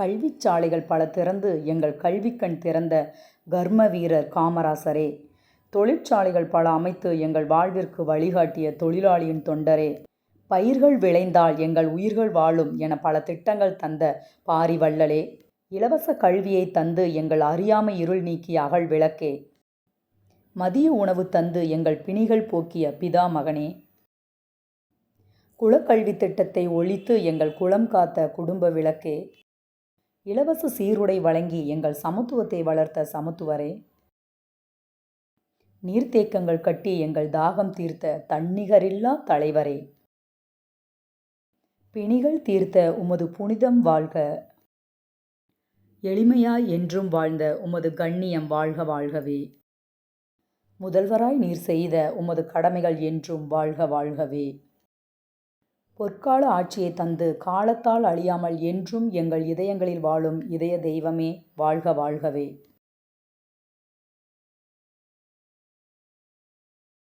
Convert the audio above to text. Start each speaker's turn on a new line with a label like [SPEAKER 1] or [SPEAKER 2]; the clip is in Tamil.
[SPEAKER 1] கல்விச்சாலைகள் பல திறந்து எங்கள் கல்விக்கண் திறந்த கர்ம வீரர் காமராசரே. தொழிற்சாலைகள் பல அமைத்து எங்கள் வாழ்விற்கு வழிகாட்டிய தொழிலாளியின் தொண்டரே. பயிர்கள் விளைந்தால் எங்கள் உயிர்கள் வாழும் என பல திட்டங்கள் தந்த பாரிவள்ளலே. இலவச கல்வியை தந்து எங்கள் அறியாமை இருள் நீக்கிய அகல் விளக்கே. மதிய உணவு தந்து எங்கள் பிணிகள் போக்கிய பிதா மகனே குலக்கல்வி திட்டத்தை ஒழித்து எங்கள் குலம் காத்த குடும்ப விளக்கே. இலவச சீருடை வழங்கி எங்கள் சமத்துவத்தை வளர்த்த சமத்துவரே. நீர்த்தேக்கங்கள் கட்டி எங்கள் தாகம் தீர்த்த தன்னிகரில்லா தலைவரே. பிணிகள் தீர்த்த உமது புனிதம் வாழ்க. எளிமையாய் என்றும் வாழ்ந்த உமது கண்ணியம் வாழ்க வாழ்கவே. முதல்வராய் நீர் செய்த உமது கடமைகள் என்றும் வாழ்க வாழ்கவே. பொற்கால ஆட்சியை தந்து காலத்தால் அழியாமல் என்றும் எங்கள் இதயங்களில் வாழும் இதய தெய்வமே வாழ்க வாழ்கவே.